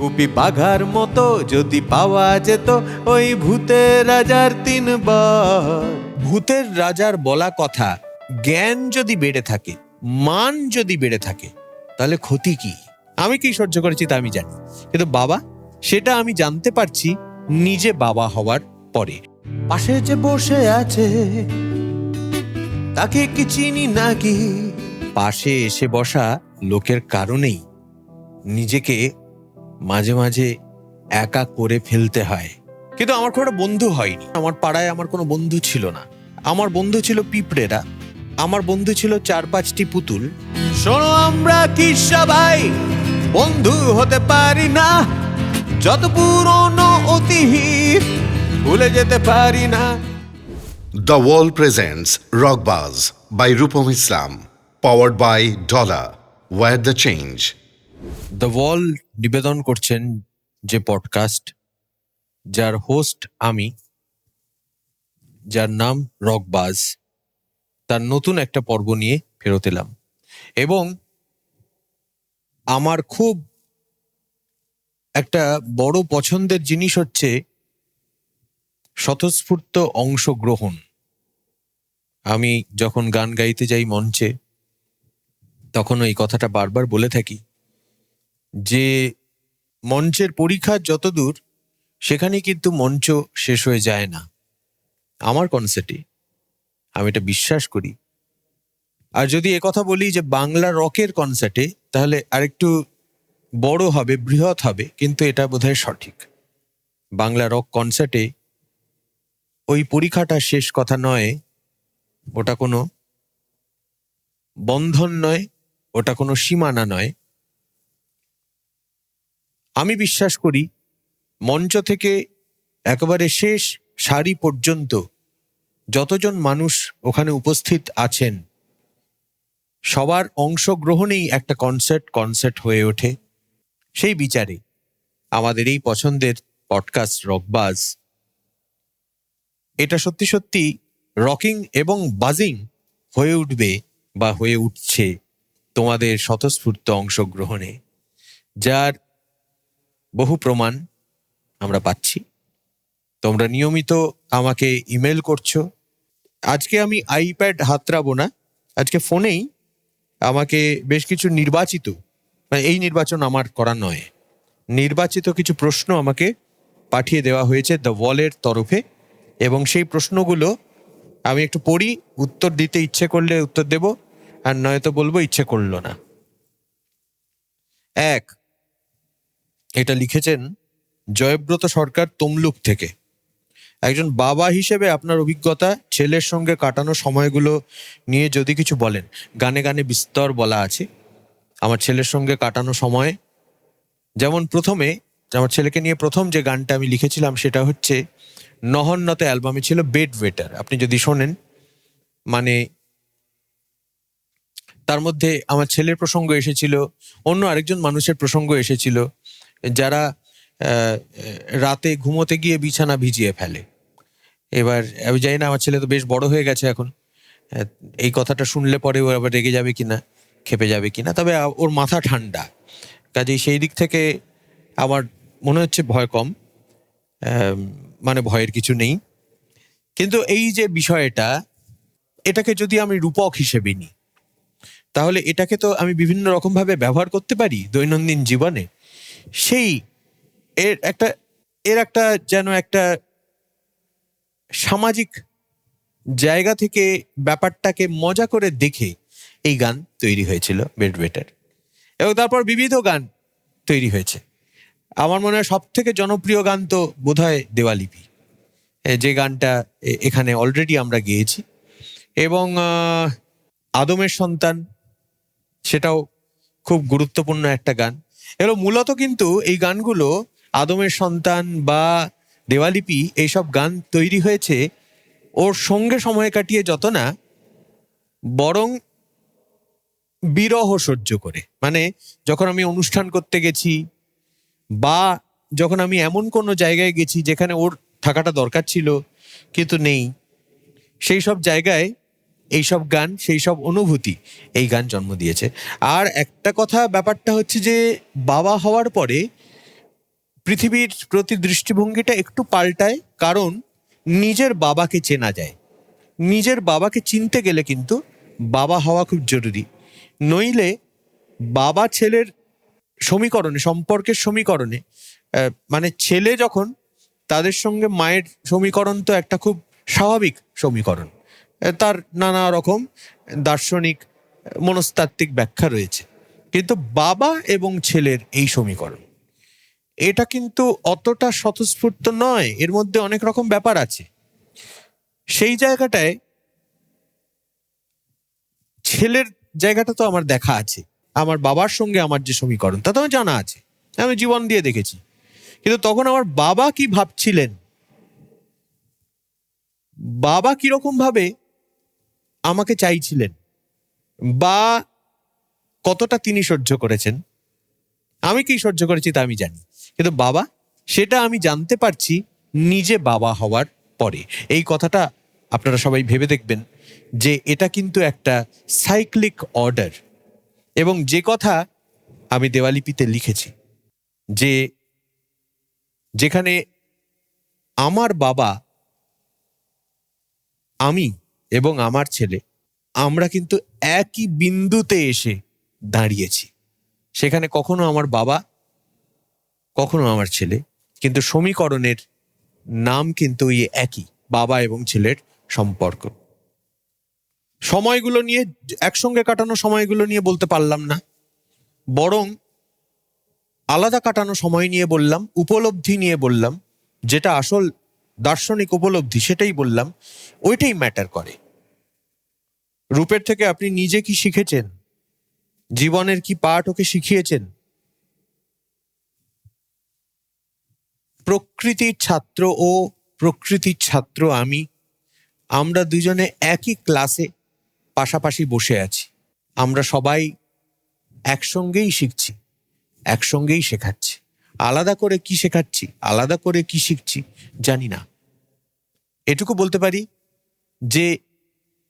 গুপি বাঘার মতো যদি পাওয়া যেত ওই ভূতের রাজার তিনবার ভূতের রাজার বলা কথা জ্ঞান যদি বেড়ে থাকে মান যদি বেড়ে থাকে তাহলে ক্ষতি কি? আমি কি সহ্য করেছি তা আমি জানি। কিন্তু বাবা সেটা আমি জানতে পারছি নিজে বাবা হওয়ার পরে। পাশে যে বসে আছে তাকে কি চিনি নাকি? পাশে এসে বসা লোকের কারণেই নিজেকে মাঝে মাঝে একা করে ফেলতে হয়। কিন্তু আমার কোনো বন্ধু হয়নি। আমার পাড়ায় আমার কোনো বন্ধু ছিল না। আমার বন্ধু ছিল পিঁপড়েরা। আমার বন্ধু ছিল চার পাঁচটি পুতুল। শোনো আমরা কি সবাই বন্ধু হতে পারি না? যত পুরনো অতীত ভুলে যেতে পারি না। The Wall presents Rockbuzz by Rupam Islam powered by Dollar, war the change the wall নিবেদন করছেন যে পডকাস্ট যার হোস্ট আমি, যার নাম রকবাজ, তার নতুন একটা পর্ব নিয়ে ফেরত এলাম। এবং আমার খুব একটা বড় পছন্দের জিনিস হচ্ছে স্বতঃস্ফূর্ত অংশগ্রহণ। আমি যখন গান গাইতে যাই মঞ্চে তখন এই কথাটা বারবার বলে থাকি যে মঞ্চের পরীক্ষা যতদূর সেখানে কিন্তু মঞ্চ শেষ হয়ে যায় না। আমার কনসেপ্টে আমি এটা বিশ্বাস করি। আর যদি কথা বলি যে বাংলা রকের কনসার্টে তাহলে আরেকটু বড় হবে, বৃহৎ হবে, কিন্তু এটা বোধহয় সঠিক। বাংলা রক কনসার্টে ওই পরীক্ষাটা শেষ কথা নয়, ওটা কোনো বন্ধন নয়, ওটা কোনো সীমানা নয়। আমি বিশ্বাস করি মঞ্চ থেকে একেবারে শেষ সারি পর্যন্ত যতজন মানুষ ওখানে উপস্থিত আছেন, সবার অংশগ্রহণেই একটা কনসার্ট কনসার্ট হয়ে ওঠে সেই বিচারে আমাদের এই পছন্দের পডকাস্ট রকবাজ। এটা সত্যি সত্যি রকিং এবং বাজিং হয়ে উঠবে বা হয়ে উঠছে তোমাদের স্বতঃস্ফূর্ত অংশগ্রহণে, যার বহু প্রমাণ আমরা পাচ্ছি। তোমরা নিয়মিত আমাকে ইমেল করছ। আজকে আমি আইপ্যাড হাতড়াবো না। আজকে ফোনেই আমাকে বেশ কিছু নির্বাচিত মানে এই নির্বাচন আমার করা নয়। নির্বাচিত কিছু প্রশ্ন আমাকে পাঠিয়ে দেওয়া হয়েছে দ্য ওয়ালের তরফে এবং সেই প্রশ্নগুলো আমি একটু পড়ি, উত্তর দিতে ইচ্ছে করলে উত্তর দেব, আর নয়তো বলব ইচ্ছে করল না। এক এটা লিখেছেন জয়ব্রত সরকার তমলুক থেকে। একজন বাবা হিসেবে আপনার অভিজ্ঞতা, ছেলের সঙ্গে কাটানো সময়গুলো নিয়ে যদি কিছু বলেন। গানে গানে বিস্তর বলা আছে। আমার ছেলের সঙ্গে কাটানো সময়। যেমন প্রথমে, আমার ছেলেকে নিয়ে প্রথম যে গানটা আমি লিখেছিলাম সেটা হচ্ছে, নহন্নতে অ্যালবামে ছিল বেড ওয়েটার। আপনি যদি শোনেন মানে তার মধ্যে আমার ছেলের প্রসঙ্গ এসেছিল, অন্য আরেকজন মানুষের প্রসঙ্গ এসেছিল। যারা রাতে ঘুমোতে গিয়ে বিছানা ভিজিয়ে ফেলে। এবার, আমি জানি না, আমার ছেলে তো বেশ বড় হয়ে গেছে এখন। এই কথাটা শুনলে পরে ও আবার রেগে যাবে কিনা, খেপে যাবে কিনা, তবে ওর মাথা ঠান্ডা। কাজেই সেই দিক থেকে আমার মনে হচ্ছে ভয় কম। মানে ভয়ের কিছু নেই। কিন্তু এই যে বিষয়টা, এটাকে যদি আমি রূপক হিসেবে নিই, তাহলে এটাকে তো আমি বিভিন্ন রকমভাবে ব্যবহার করতে পারি দৈনন্দিন জীবনে। সেই এর একটা এর একটা যেন একটা সামাজিক জায়গা থেকে ব্যাপারটাকে মজা করে দেখে এই গান তৈরি হয়েছিল বেড বেটার এবং তারপর বিবিধ গান তৈরি হয়েছে। আমার মনে হয় সব থেকে জনপ্রিয় গান তো বোধহয় দেওয়ালিপি। যে গানটা এখানে অলরেডি আমরা গেয়েছি। এবং আদমের সন্তান, সেটাও খুব গুরুত্বপূর্ণ একটা গান। এগুলো মূলত কিন্তু এই গানগুলো আদমের সন্তান বা দেওয়ালিপি এইসব গান তৈরি হয়েছে। ওর সঙ্গে সময় কাটিয়ে যত না, বরং বিরহ সহ্য করে। মানে যখন আমি অনুষ্ঠান করতে গেছি বা যখন আমি এমন কোনো জায়গায় গেছি যেখানে ওর থাকাটা দরকার ছিল, কিন্তু নেই। সেই সব জায়গায় এইসব গান সেই সব অনুভূতি এই গান জন্ম দিয়েছে। আর একটা কথা, ব্যাপারটা হচ্ছে যে, বাবা হওয়ার পরে পৃথিবীর প্রতি দৃষ্টিভঙ্গিটা একটু পাল্টায়, কারণ নিজের বাবাকে চেনা যায়। নিজের বাবাকে চিনতে গেলে কিন্তু বাবা হওয়া খুব জরুরি। নইলে বাবা ছেলের সমীকরণে, সম্পর্কের সমীকরণে মানে ছেলে যখন তাদের সঙ্গে মায়ের সমীকরণ তো একটা খুব স্বাভাবিক সমীকরণ। তার নানা রকম দার্শনিক, মনস্তাত্ত্বিক ব্যাখ্যা রয়েছে। কিন্তু বাবা এবং ছেলের এই সমীকরণ, এটা কিন্তু অতটা স্বতঃস্ফূর্ত নয়, এর মধ্যে অনেক রকম ব্যাপার আছে। সেই জায়গাটায় ছেলের জায়গাটা তো আমার দেখা আছে, আমার বাবার সঙ্গে আমার যে সমীকরণ, তা তো আমার জানা আছে, আমি জীবন দিয়ে দেখেছি। কিন্তু তখন আমার বাবা কি ভাবছিলেন? বাবা কীরকম ভাবে আমাকে চাইছিলেন। বা কতটা তিনি সহ্য করেছেন? আমি কি সহ্য করেছি তা আমি জানি। কিন্তু বাবা, সেটা আমি জানতে পারছি নিজে বাবা হওয়ার পরে। এই কথাটা আপনারা সবাই ভেবে দেখবেন যে এটা কিন্তু একটা সাইক্লিক অর্ডার। এবং যে কথা আমি দেওয়ালিপিতে লিখেছি যে যেখানে আমার বাবা, আমি এবং আমার ছেলে, আমরা কিন্তু একই বিন্দুতে এসে দাঁড়িয়েছি। সেখানে কখনো আমার বাবা, কখনো আমার ছেলে, কিন্তু সমীকরণের নাম কিন্তু ওই একই, বাবা এবং ছেলের সম্পর্ক। সময়গুলো নিয়ে, একসঙ্গে কাটানো সময়গুলো নিয়ে বলতে পারলাম না। বরং আলাদা কাটানো সময় নিয়ে বললাম, উপলব্ধি নিয়ে বললাম, যেটা আসল দার্শনিক উপলব্ধি, সেটাই বললাম, ওইটাই ম্যাটার করে। রূপের থেকে আপনি নিজে কি শিখেছেন? জীবনের কি পাঠ ওকে শিখিয়েছেন? প্রকৃতির ছাত্র ও প্রকৃতির ছাত্র আমি, আমরা দুজনে একই ক্লাসে পাশাপাশি বসে আছি। আমরা সবাই একসঙ্গেই শিখছি, একসঙ্গেই শেখাচ্ছি। আলাদা করে কি শেখাচ্ছি? আলাদা করে কি শিখছি? জানি না। এটুকু বলতে পারি যে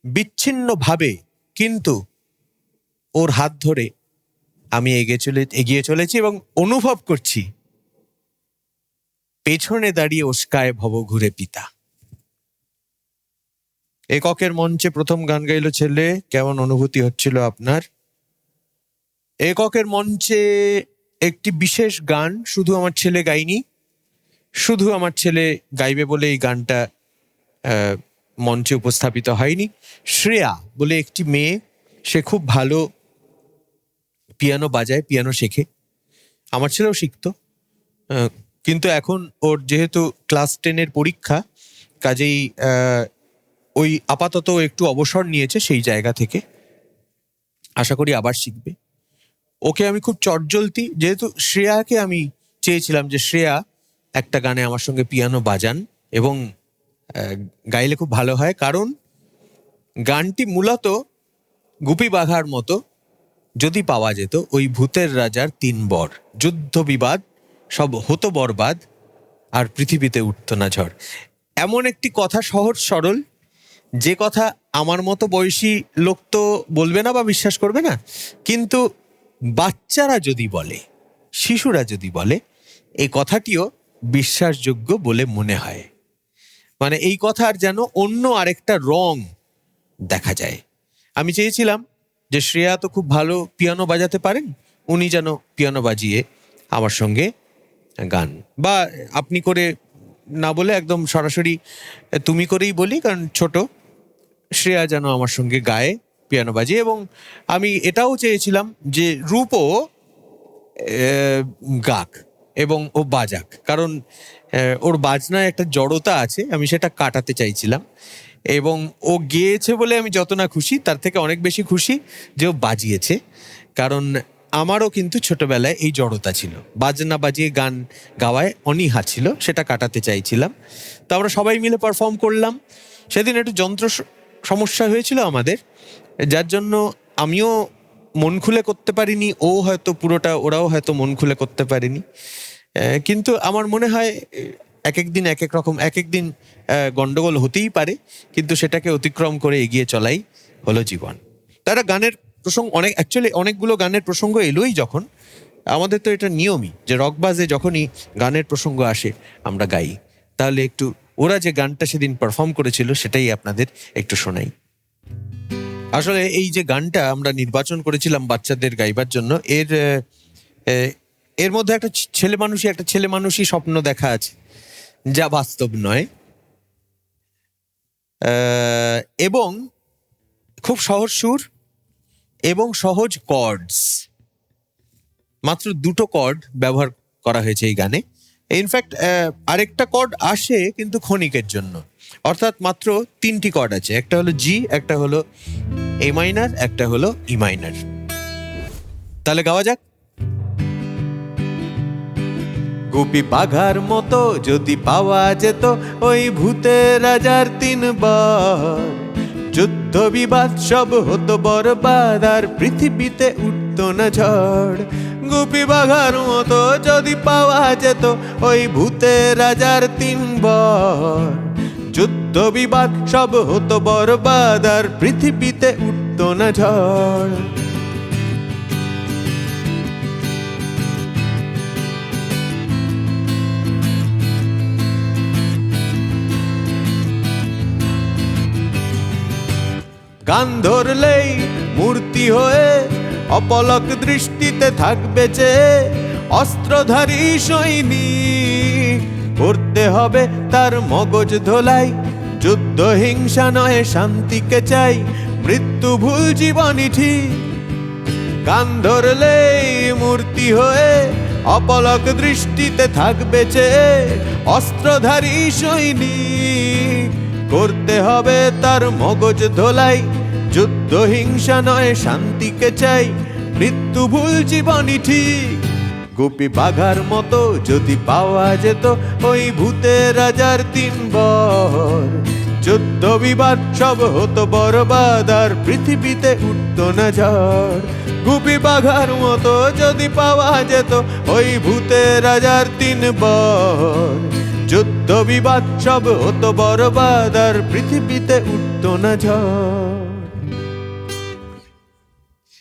বিচ্ছিন্নভাবে কিন্তু ওর হাত ধরে আমি এগিয়ে চলে, এগিয়ে চলেছি এবং অনুভব করছি পেছনে দাঁড়িয়ে ওস্কায় ভব ঘুরে পিতা। এককের মঞ্চে প্রথম গান গাইলো ছেলে, কেমন অনুভূতি হচ্ছিল আপনার? এককের মঞ্চে একটি বিশেষ গান শুধু আমার ছেলে গাইনি, শুধু আমার ছেলে গাইবে বলে এই গানটা মঞ্চে উপস্থাপিত হয়নি। শ্রেয়া বলে একটি মেয়ে, সে খুব ভালো পিয়ানো বাজায়, পিয়ানো শেখে। আমার ছেলেও শিখতো কিন্তু এখন ওর যেহেতু ক্লাস টেনের পরীক্ষা, কাজেই ওই আপাতত একটু অবসর নিয়েছে সেই জায়গা থেকে। আশা করি আবার শিখবে। ওকে আমি খুব চটজলতি যেহেতু শ্রেয়াকে আমি চেয়েছিলাম যে শ্রেয়া একটা গানে আমার সঙ্গে পিয়ানো বাজান এবং গাইলে খুব ভালো হয়। কারণ গানটি মূলত গুপি বাঘার মতো যদি পাওয়া যেত, ওই ভূতের রাজার তিন বর। যুদ্ধ বিবাদ, সব হতো বরবাদ, আর পৃথিবীতে উঠত না ঝড়। এমন একটি কথা সহজ সরল, যে কথা আমার মতো বয়সী লোক তো বলবে না বা বিশ্বাস করবে না, কিন্তু বাচ্চারা যদি বলে, শিশুরা যদি বলে, এই কথাটিও বিশ্বাসযোগ্য বলে মনে হয়। মানে এই কথার যেন অন্য আরেকটা রং দেখা যায়। আমি চেয়েছিলাম যে শ্রেয়া তো খুব ভালো পিয়ানো বাজাতে পারেন, উনি যেন পিয়ানো বাজিয়ে আমার সঙ্গে গান। বা আপনি করে না বলে একদম সরাসরি, তুমি করেই বলি, কারণ ছোট, শ্রেয়া যেন আমার সঙ্গে গায়ে। পিয়ানো বাজিয়ে এবং আমি এটাও চেয়েছিলাম যে রূপও গাক এবং ও বাজাক। কারণ ওর বাজনায় একটা জড়তা আছে, আমি সেটা কাটাতে চাইছিলাম। এবং ও গেয়েছে বলে আমি যত না খুশি, তার থেকে অনেক বেশি খুশি যে ও বাজিয়েছে। কারণ আমারও কিন্তু ছোটবেলায় এই জড়তা ছিল। বাজনা বাজিয়ে গান গাওয়ায় অনীহা ছিল, সেটা কাটাতে চাইছিলাম। তো আমরা সবাই মিলে পারফর্ম করলাম। সেদিন একটু যন্ত্র সমস্যা হয়েছিল আমাদের, যার জন্য আমিও মন খুলে করতে পারিনি, ও হয়তো পুরোটা, ওরাও হয়তো মন খুলে করতে পারেনি। কিন্তু আমার মনে হয় এক এক দিন এক এক রকম এক এক দিন গন্ডগোল হতেই পারে, কিন্তু সেটাকে অতিক্রম করে এগিয়ে চলাই হলো জীবন। তারা গানের প্রসঙ্গ, অনেক অ্যাকচুয়ালি অনেকগুলো গানের প্রসঙ্গ এলোই যখন, আমাদের তো এটা নিয়মই যে রকবাজে যখনই গানের প্রসঙ্গ আসে, আমরা গাই। তাহলে একটু ওরা যে গানটা সেদিন পারফর্ম করেছিল, সেটাই আপনাদের একটু শোনাই। আসলে এই যে গানটা আমরা নির্বাচন করেছিলাম বাচ্চাদের গাইবার জন্য, এর এর মধ্যে একটা ছেলে মানুষই, একটা ছেলে মানুষই স্বপ্ন দেখা আছে, যা বাস্তব নয়। এবং খুব সহজ সুর এবং সহজ কর্ডস মাত্র দুটো কর্ড ব্যবহার করা হয়েছে এই গানে। ইনফ্যাক্ট আরেকটা কর্ড আসে কিন্তু ক্ষণিকের জন্য। অর্থাৎ মাত্র তিনটি কর্ড আছে। একটা হলো জি একটা হলো এ মাইনার একটা হলো ই মাইনার তাহলে গাওয়া যাক। গুপি বাঘার মতো যদি পাওয়া যেত, ওই ভূতের রাজার তিনবার। যুদ্ধ বিবাদ সব হতো বরবাদ, আর পৃথিবীতে উঠত না ঝড়। গুপি বাঘার মতো যদি পাওয়া যেত ওই ভূতে রাজার তিনবার যুদ্ধ বিবাদ সব হতো বরবাদ, আর পৃথিবীতে উঠত না ঝড়। গান ধরলেই মূর্তি হয়ে অপলক দৃষ্টিতে থাকবে যে অস্ত্রধারী সৈনিক। করতে হবে তার মগজ ধোলাই, যুদ্ধ, হিংসা নয়, শান্তিকে চাই, মৃত্যু ভুল জীবনই ঠিক। গান ধরলেই মূর্তি হয়ে অপলক দৃষ্টিতে থাকবে যে অস্ত্রধারী সৈনিক। করতে হবে তার মগজ ধোলাই। যুদ্ধ হিংসা নয়, শান্তিকে চাই। মৃত্যু ভুল জীবনই ঠিক। গুপি বাঘার মতো যদি পাওয়া যেত, ওই ভূতের রাজার তিন বর। যুদ্ধ বিবাদ সব হতো বরবাদ, আর পৃথিবীতে উঠতো না ঝড়। গুপি বাঘার মতো যদি পাওয়া যেত, ওই ভূতের রাজার তিন বর। যুদ্ধ বিবাদ সব হতো বরবাদ, আর পৃথিবীতে উঠতো না ঝড়।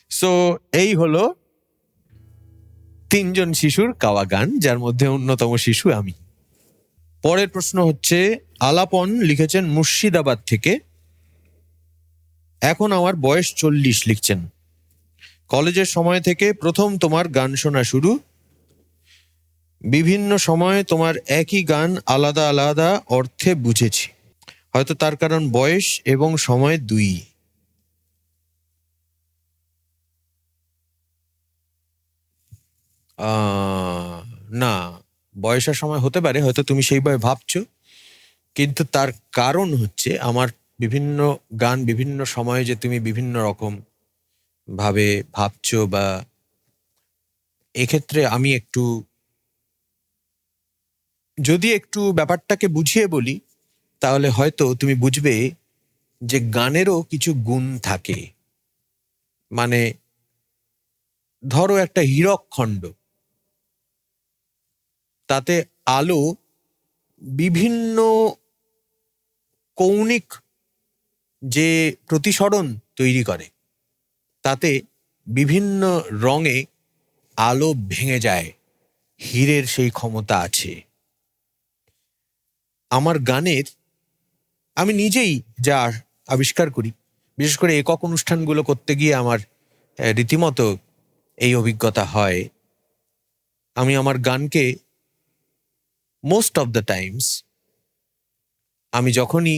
সো এই হলো তিনজন শিশুর গাওয়া গান, যার মধ্যে অন্যতম শিশু আমি। পরের প্রশ্ন হচ্ছে, আলাপন লিখেছেন মুর্শিদাবাদ থেকে। এখন আমার বয়স চল্লিশ, লিখছেন। কলেজের সময় থেকে প্রথম তোমার গান শোনা শুরু বিভিন্ন সময়ে তোমার একই গান আলাদা আলাদা অর্থে বুঝেছি। হয়তো তার কারণ বয়স এবং সময় দুই। না বয়সের সময় হতে পারে, হয়তো তুমি সেইভাবে ভাবছ। কিন্তু তার কারণ হচ্ছে আমার বিভিন্ন গান বিভিন্ন সময়ে যে তুমি বিভিন্ন রকম ভাবে ভাবছ বা এক্ষেত্রে আমি একটু যদি একটু ব্যাপারটাকে বুঝিয়ে বলি, তাহলে হয়তো তুমি বুঝবে যে গানেরও কিছু গুণ থাকে। মানে ধরো একটা হীরক খণ্ড। তাতে আলো বিভিন্ন কৌণিক যে প্রতিসরণ তৈরি করে, তাতে বিভিন্ন রঙে আলো ভেঙে যায়, হীরের সেই ক্ষমতা আছে। আমার গানের আমি নিজেই যা আবিষ্কার করি। বিশেষ করে একক অনুষ্ঠানগুলো করতে গিয়ে আমার রীতিমতো এই অভিজ্ঞতা হয়। আমি আমার গানকে মোস্ট অফ দ্য টাইমস আমি যখনই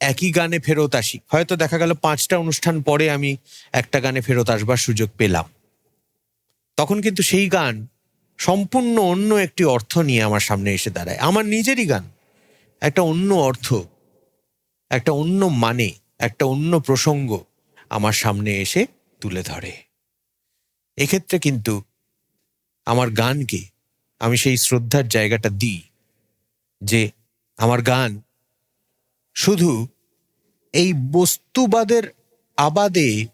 একই গানে ফেরত আসি, হয়তো দেখা গেল পাঁচটা অনুষ্ঠান পরে আমি একটা গানে ফেরত আসবার সুযোগ পেলাম। তখন কিন্তু সেই গান সম্পূর্ণ অন্য একটি অর্থ নিয়ে আমার সামনে এসে দাঁড়ায়। আমার নিজেরই গান। একটা অন্য অর্থ, একটা অন্য মানে একটা অন্য প্রসঙ্গ আমার সামনে এসে তুলে ধরে। এক্ষেত্রে কিন্তু আমার গানকে আমি সেই শ্রদ্ধার জায়গাটা দিই যে আমার গান শুধু এই বস্তুবাদের আবাদে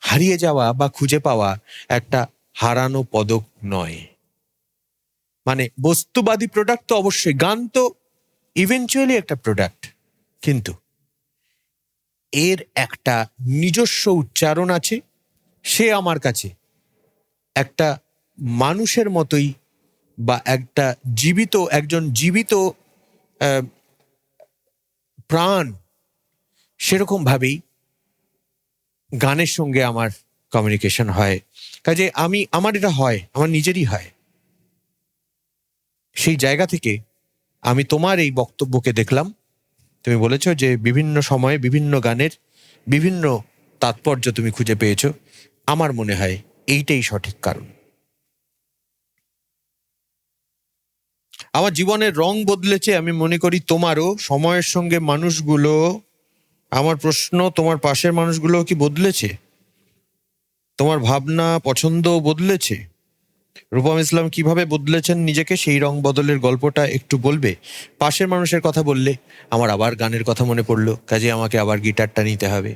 হারিয়ে যাওয়া বা খুঁজে পাওয়া একটা হারানো পদক নয়। মানে বস্তুবাদী প্রোডাক্ট তো অবশ্যই, গান তো ইভেনচুয়ালি একটা প্রোডাক্ট কিন্তু এর একটা নিজস্ব উচ্চারণ আছে, সে আমার কাছে একটা মানুষের মতোই বা একটা জীবিত, একজন জীবিত প্রাণ সেরকম ভাবেই গানের সঙ্গে আমার কমিউনিকেশন হয়। কাজে আমি, আমার এটা হয়, আমার নিজেরই হয়। সেই জায়গা থেকে আমি তোমার এই বক্তব্যকে দেখলাম। তুমি বলেছ যে বিভিন্ন সময়ে বিভিন্ন গানের বিভিন্ন তাৎপর্য তুমি খুঁজে পেয়েছ। আমার মনে হয় এইটাই সঠিক কারণ। আমার জীবনের রং বদলেছে, আমি মনে করি তোমারও। সময়ের সঙ্গে মানুষগুলো, আমার প্রশ্ন, তোমার পাশের মানুষগুলো কি বদলেছে? তোমার ভাবনা পছন্দ বদলেছে? রূপম ইসলাম কীভাবে বদলেছেন নিজেকে, সেই রং বদলের গল্পটা একটু বলবে? পাশের মানুষের কথা বললে আমার আবার গানের কথা মনে পড়ল, কাজে আমাকে আবার গিটারটা নিতে হবে।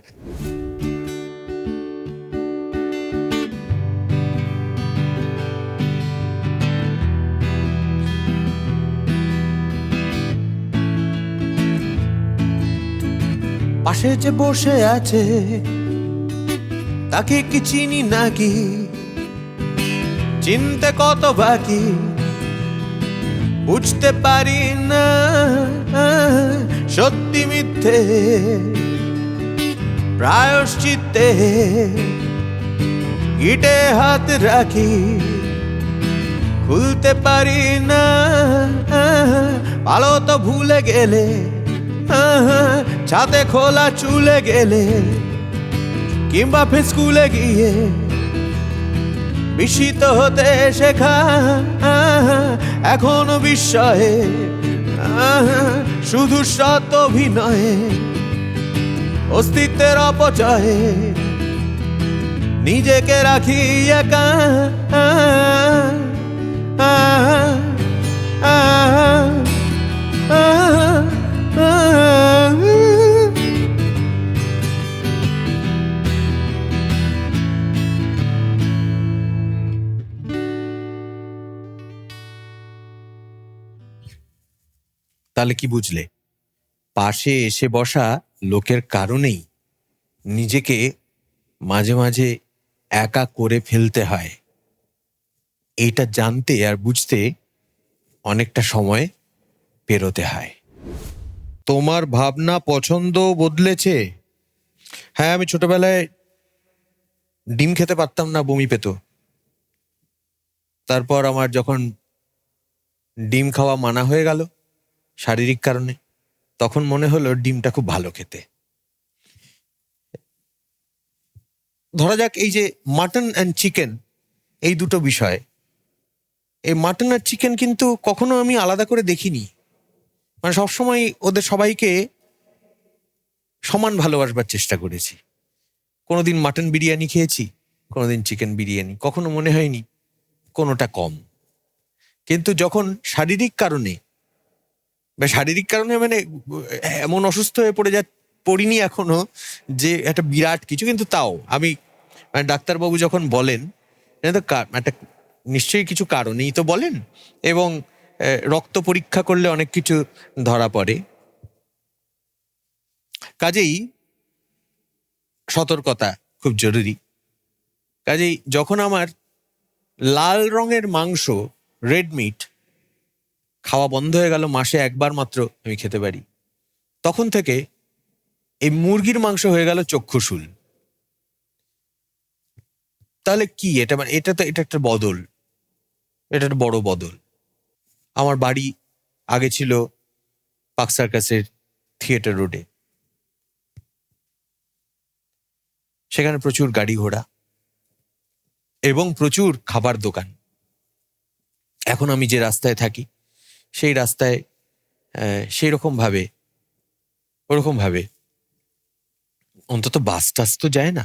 পাশে যে বসে আছে, তাকে কি চিনি নাকি? চিনতে কত বাকি? বুঝতে পারি না, সত্যি মিথ্যে, প্রায়শ্চিত্তে ইটে হাত রাখি। খুলতে পারি না, ভালো তো ভুলে গেলে ছাতে খোলা চুলে গেলে, কিংবা ফির স্কুলে গিয়ে বিস্মিত হতে শেখা এখন বিস্ময়ে শুধু সত অভিনয়ে অস্তিত্বের অপচয়ে নিজেকে রাখি একা তাহলে কি বুঝলে? পাশে এসে বসা লোকের কারণেই নিজেকে মাঝে মাঝে একা করে ফেলতে হয়। এটা জানতে আর বুঝতে অনেকটা সময় পেরোতে হয়। তোমার ভাবনা পছন্দ বদলেছে? হ্যাঁ আমি ছোটবেলায় ডিম খেতে পারতাম না বমি পেত। তারপর আমার যখন ডিম খাওয়া মানা হয়ে গেল শারীরিক কারণে, তখন মনে হলো ডিমটা খুব ভালো খেতে। ধরা যাক এই যে মাটন অ্যান্ড চিকেন এই দুটো বিষয়। এই মাটন আর চিকেন কিন্তু কখনো আমি আলাদা করে দেখিনি। মানে সবসময় ওদের সবাইকে সমান ভালোবাসবার চেষ্টা করেছি। কোনোদিন মাটন বিরিয়ানি খেয়েছি, কোনোদিন চিকেন বিরিয়ানি, কখনো মনে হয়নি কোনোটা কম। কিন্তু যখন শারীরিক কারণে বা শারীরিক কারণে মানে এমন অসুস্থ হয়ে পড়ে যা, পড়িনি এখনও যে একটা বিরাট কিছু, কিন্তু তাও আমি মানে ডাক্তারবাবু যখন বলেন তো একটা নিশ্চয়ই কিছু কারণেই তো বলেন, এবং রক্ত পরীক্ষা করলে অনেক কিছু ধরা পড়ে। কাজেই সতর্কতা খুব জরুরি। কাজেই যখন আমার লাল রঙের মাংস, রেড মিট খাওয়া বন্ধ হয়ে গেল, মাসে একবার মাত্র আমি খেতে পারি। তখন থেকে এই মুরগির মাংস হয়ে গেল চক্ষুশুল তাহলে কি? এটা মানে এটা তো, এটা একটা বদল। এটা একটা বড় বদল। আমার বাড়ি আগে ছিল পাক সার্কাসের থিয়েটার রোডে। সেখানে প্রচুর গাড়ি ঘোড়া এবং প্রচুর খাবার দোকান। এখন আমি যে রাস্তায় থাকি সেই রাস্তায় সেই রকম ভাবে ওরকম ভাবে অন্তত বাস টাস তো যায় না।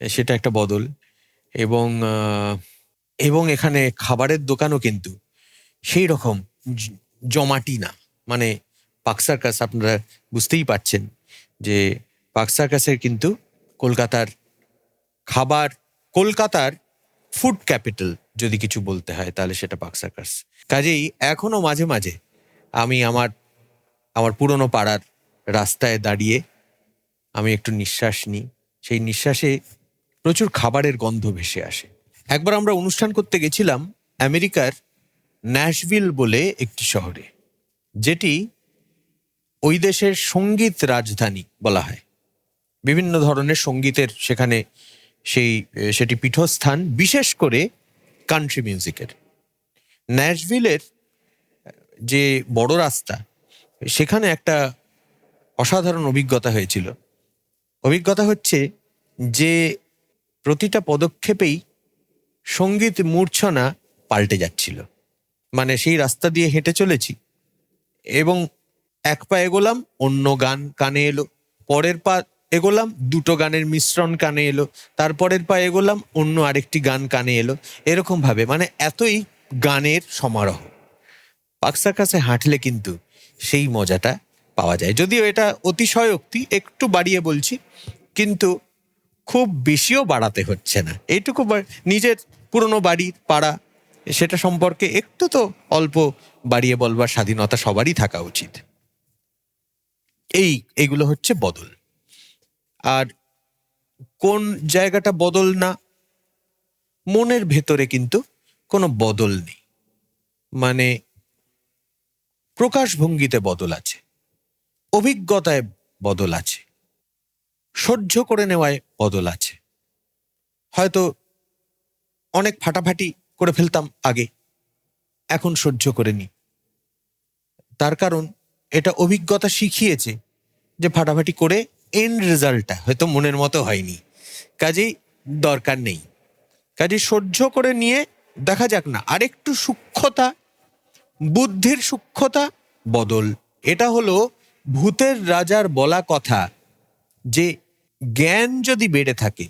সেটা একটা বদল। এবং এবং এখানে খাবারের দোকানও কিন্তু সেই রকম জমাটি না। মানে পাক সার্কাস আপনারা বুঝতেই পারছেন যে পাক সার্কাসের কিন্তু কলকাতার খাবার, কলকাতার ফুড ক্যাপিটাল যদি কিছু বলতে হয় তাহলে সেটা পাক সার্কাস। কাজেই এখনও মাঝে মাঝে আমি আমার আমার পুরনো পাড়ার রাস্তায় দাঁড়িয়ে আমি একটু নিঃশ্বাস নিই। সেই নিঃশ্বাসে প্রচুর খাবারের গন্ধ ভেসে আসে। একবার আমরা অনুষ্ঠান করতে গেছিলাম আমেরিকার ন্যাশভিল বলে একটি শহরে, যেটি ওই দেশের সংগীত রাজধানী বলা হয়। বিভিন্ন ধরনের সঙ্গীতের সেখানে সেই, সেটি পীঠস্থান, বিশেষ করে কান্ট্রি মিউজিকের ন্যাশভিলের যে বড় রাস্তা, সেখানে একটা অসাধারণ অভিজ্ঞতা হয়েছিল। অভিজ্ঞতা হচ্ছে যে প্রতিটা পদক্ষেপেই সংগীত মূর্ছনা পাল্টে যাচ্ছিল। মানে সেই রাস্তা দিয়ে হেঁটে চলেছি এবং এক পা এগোলাম, অন্য গান কানে এলো, পরের পা এগোলাম, দুটো গানের মিশ্রণ কানে এলো, তারপরের পা এগোলাম, অন্য আরেকটি গান কানে এলো এরকম ভাবে মানে এতই গানের সমারোহ। পাকসাকাসে হাঁটলে কিন্তু সেই মজাটা পাওয়া যায়। যদিও এটা অতিশয়োক্তি, একটু বাড়িয়ে বলছি, কিন্তু খুব বেশিও বাড়াতে হচ্ছে না। এইটুকু নিজের পুরনো বাড়ির পাড়া, সেটা সম্পর্কে একটু তো অল্প বাড়িয়ে বলবার স্বাধীনতা সবারই থাকা উচিত। এই, এগুলো হচ্ছে বদল। আর কোন জায়গাটা বদল না, মনের ভেতরে কিন্তু কোনো বদল নেই। মানে প্রকাশভঙ্গিতে বদল আছে, অভিজ্ঞতায় বদল আছে, সহ্য করে নেওয়ায় বদল আছে। হয়তো অনেক ফাটাফাটি করে ফেলতাম আগে, এখন সহ্য করে নি তার কারণ এটা অভিজ্ঞতা শিখিয়েছে যে ফাটাফাটি করে এন্ড রেজাল্টটা হয়তো মনের মতো হয়নি। কাজেই দরকার নেই। কাজে সহ্য করে নিয়ে দেখা যাক না, আরেকটু সূক্ষ্মতা, বুদ্ধির সূক্ষ্মতা বদল। এটা হলো ভূতের রাজার বলা কথা যে, জ্ঞান যদি বেড়ে থাকে,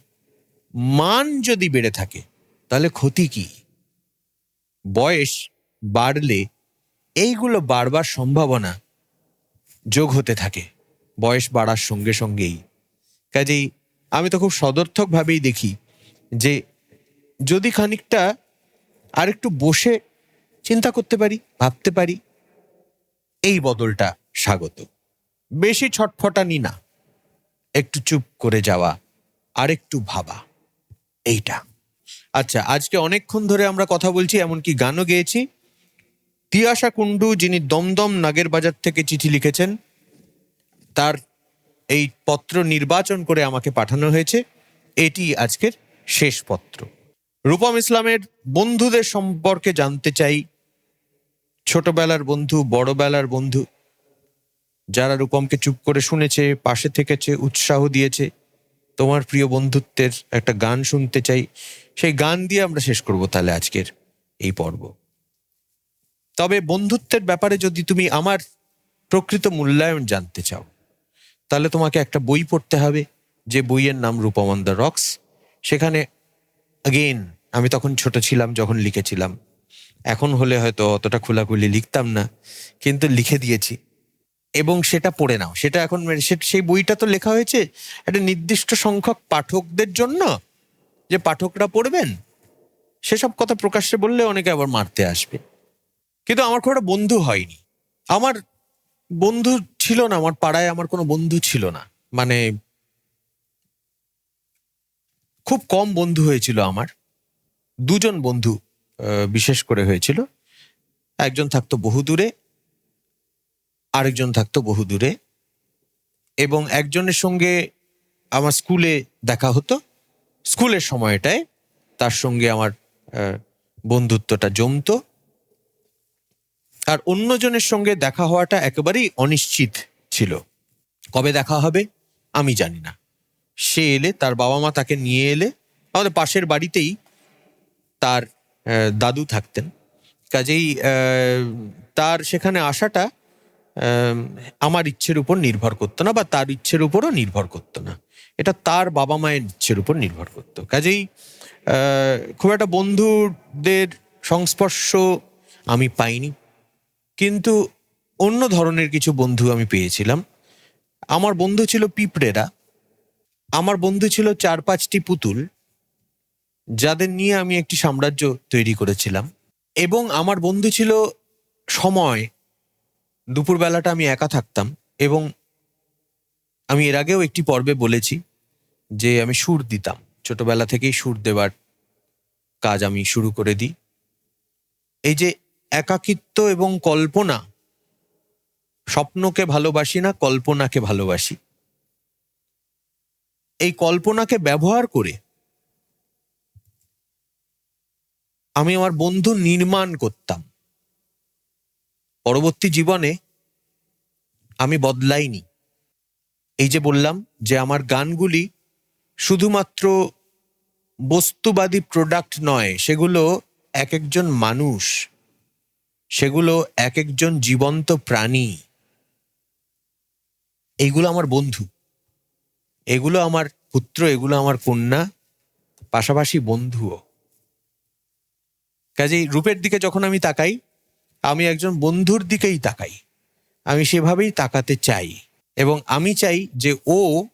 মান যদি বেড়ে থাকে, তাহলে ক্ষতি কি? বয়স বাড়লে এইগুলো বাড়বার সম্ভাবনা যোগ হতে থাকে, বয়স বাড়ার সঙ্গে সঙ্গেই। কাজেই আমি তো খুব সদর্থকভাবেই দেখি যে, যদি খানিকটা আরেকটু বসে চিন্তা করতে পারি, ভাবতে পারি। এই বদলটা স্বাগত। বেশি ছটফটানি না। একটু চুপ করে যাওয়া আর একটু ভাবা। এইটা। আচ্ছা আজকে অনেকক্ষণ ধরে আমরা কথা বলছি, এমনকি গানও গেয়েছি। তিয়াশা কুণ্ডু, যিনি দমদম নাগের বাজার থেকে চিঠি লিখেছেন, তার এই পত্র নির্বাচন করে আমাকে পাঠানো হয়েছে। এটি আজকের শেষ পত্র। রূপম ইসলামের বন্ধুদের সম্পর্কে জানতে চাই। ছোটবেলার বন্ধু, বড়বেলার বন্ধু, যারা রূপমকে চুপ করে শুনেছে, পাশে থেকেছে, উৎসাহ দিয়েছে, তোমার প্রিয় বন্ধুত্বের একটা গান শুনতে চাই। সেই গান দিয়ে আমরা শেষ করব তাহলে আজকের এই পর্ব। তবে বন্ধুত্বের ব্যাপারে যদি তুমি আমার প্রকৃত মূল্যায়ন জানতে চাও, তাহলে তোমাকে একটা বই পড়তে হবে, যে বইয়ের নাম রূপমন দ্য রক্স। সেখানে অগেন আমি তখন ছোট ছিলাম, যখন লিখেছিলাম। এখন হলে হয়তো অতটা খোলাখুলি লিখতাম না, কিন্তু লিখে দিয়েছি। এবং সেটা পড়ে নাও। সেটা এখন মানে সেই বইটা তো লেখা হয়েছে একটা নির্দিষ্ট সংখ্যক পাঠকদের জন্য, যে পাঠকরা পড়বেন, সেসব কথা প্রকাশ্যে বললে অনেকে আবার মারতে আসবে। কিন্তু আমার খুব একটা বন্ধু হয়নি। আমার বন্ধু ছিল না, আমার পাড়ায় আমার কোনো বন্ধু ছিল না। মানে খুব কম বন্ধু হয়েছিল আমার। দুজন বন্ধু বিশেষ করে হয়েছিল। একজন থাকতো বহু দূরে, আরেকজন থাকতো বহু দূরে। এবং একজনের সঙ্গে আমার স্কুলে দেখা হতো। স্কুলের সময়টায় তার সঙ্গে আমার বন্ধুত্বটা জমতো। আর অন্যজনের সঙ্গে দেখা হওয়াটা একেবারেই অনিশ্চিত ছিল। কবে দেখা হবে আমি জানি না। সে এলে, তার বাবা মা তাকে নিয়ে এলে, আমাদের পাশের বাড়িতেই তার দাদু থাকতেন। কাজেই তার সেখানে আসাটা আমার ইচ্ছের উপর নির্ভর করতো না বা তার ইচ্ছের উপরও নির্ভর করতো না। এটা তার বাবা মায়ের ইচ্ছের উপর নির্ভর করতো। কাজেই খুব একটা বন্ধুদের সংস্পর্শ আমি পাইনি। কিন্তু অন্য ধরনের কিছু বন্ধু আমি পেয়েছিলাম। আমার বন্ধু ছিল পিঁপড়েরা। আমার বন্ধু ছিল চার পাঁচটি পুতুল, যাদের নিয়ে আমি একটি সাম্রাজ্য তৈরি করেছিলাম। এবং আমার বন্ধু ছিল সময়, দুপুরবেলাটা আমি একা থাকতাম এবং আমি এর আগেও একটি পর্বে বলেছি যে আমি সুর দিতাম। ছোটবেলা থেকেই সুর দেবার কাজ আমি শুরু করে দিই। এই যে একাকিত্ব এবং কল্পনা, স্বপ্নকে ভালোবাসি না, কল্পনাকে ভালোবাসি। এই কল্পনাকে ব্যবহার করে আমি আমার বন্ধু নির্মাণ করতাম। পরবর্তী জীবনে আমি বদলাইনি। এই যে বললাম যে আমার গানগুলি শুধুমাত্র বস্তুবাদী প্রোডাক্ট নয়, সেগুলো এক একজন মানুষ, সেগুলো এক একজন জীবন্ত প্রাণী, এইগুলো আমার বন্ধু। এগুলো আমার পুত্র, এগুলো আমার কন্যা, পাশাপাশি বন্ধুও। কাজেই রূপের দিকে যখন আমি তাকাই, আমি একজন বন্ধুর দিকেই তাকাই। আমি সেভাবেই তাকাতে চাই এবং আমি চাই যে ও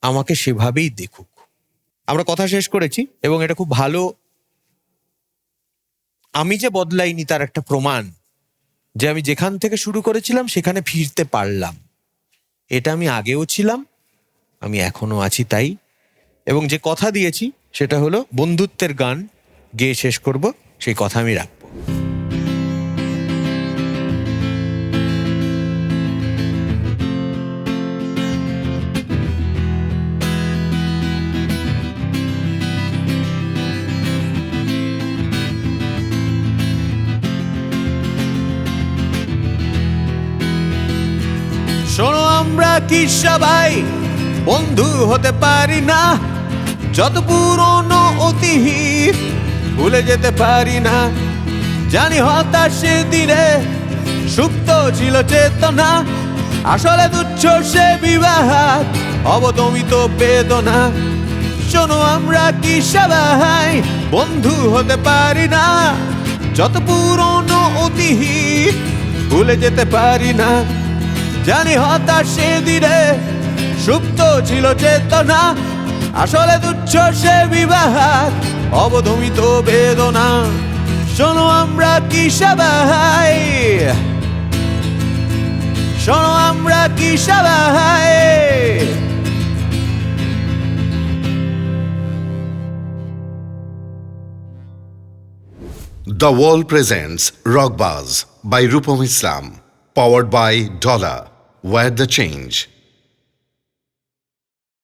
আমাকে সেভাবেই দেখুক। আমরা কথা শেষ করেছি এবং এটা খুব ভালো। আমি যে বদলাইনি তার একটা প্রমাণ, যে আমি যেখান থেকে শুরু করেছিলাম সেখানে ফিরতে পারলাম। এটা আমি আগেও ছিলাম আমি এখনও আছি তাই। এবং যে কথা দিয়েছি, সেটা হলো বন্ধুত্বের গান। গেয়ে শেষ করব, সেই কথা আমি রাখব। শোনো আমরা কি সবাই বন্ধু হতে পারি না, যত পুরনো অতীত ভুলে যেতে পারি না। জানি হতাশে দিনে সুপ্ত ছিল চেতনা, আসলে তুচ্ছ সে বিবাহ, অবদমিত বেদনা। শোনো আমরা কি সবাই বন্ধু হতে পারি না, যত পুরনো অতীত ভুলে যেতে পারি না। জানি হতাশে দিনে সুপ্ত ছিল চেতনা আসলে তুচ্ছ সে বিবাহ অবধমিত বেদনা শোনো আমরা কি সবাই শোনো আমরা কি সবাই The Wall presents Rockbuzz by Rupam Islam, powered by Dollar. Where the change.